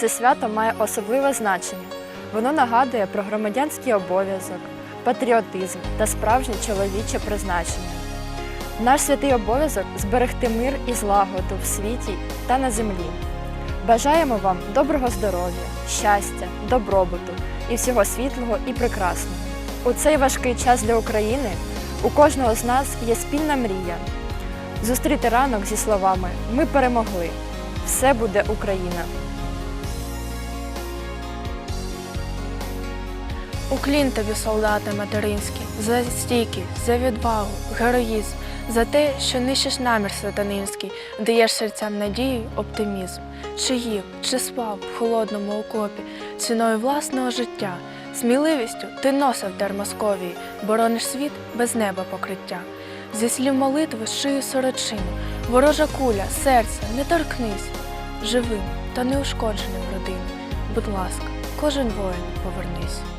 Це свято має особливе значення. Воно нагадує про громадянський обов'язок, патріотизм та справжнє чоловіче призначення. Наш святий обов'язок зберегти мир і злагоду в світі та на землі. Бажаємо вам доброго здоров'я, щастя, добробуту і всього світлого і прекрасного. У цей важкий час для України у кожного з нас є спільна мрія зустріти ранок зі словами Ми перемогли! Все буде Україна! Уклін тобі, солдати материнські, за стійкість, за відвагу, героїзм, за те, що нищиш намір сатанинський, даєш серцям надію, оптимізм. Чи їв, чи спав в холодному окопі, ціною власного життя, сміливістю ти носа вдар Московії, борониш світ без неба покриття. Зі слів молитви шию сорочину, ворожа куля, серце, не торкнись, живим та неушкодженим родину. Будь ласка, кожен воїн повернись.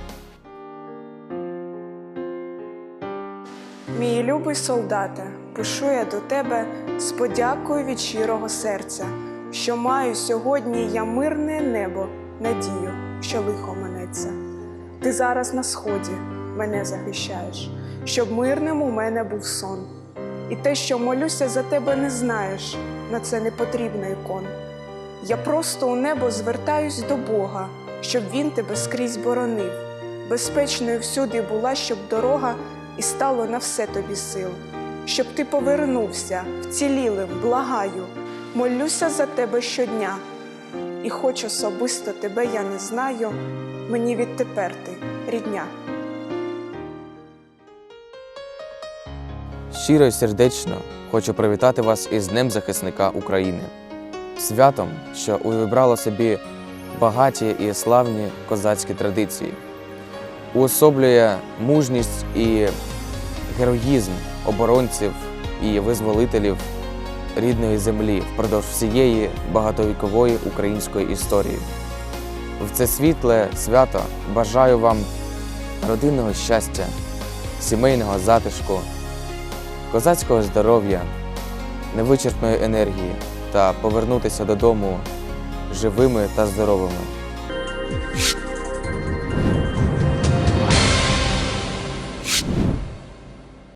Мій любий солдате, пишу я до тебе з подякою від щирого серця, що маю сьогодні я мирне небо, надію, що лихо минеться. Ти зараз на сході мене захищаєш, щоб мирним у мене був сон. І те, що молюся за тебе, не знаєш, на це не потрібно ікон. Я просто у небо звертаюсь до Бога, щоб він тебе скрізь боронив, безпечною всюди була, щоб дорога і стало на все тобі сил, щоб ти повернувся вцілілим, благаю, молюся за тебе щодня, і хоч особисто тебе я не знаю, мені відтепер ти рідня. Щиро і сердечно хочу привітати вас із Днем захисника України, святом, що увібрало собі багаті і славні козацькі традиції, уособлює мужність і героїзм оборонців і визволителів рідної землі впродовж всієї багатовікової української історії. В це світле свято бажаю вам родинного щастя, сімейного затишку козацького здоров'я, невичерпної енергії та повернутися додому живими та здоровими.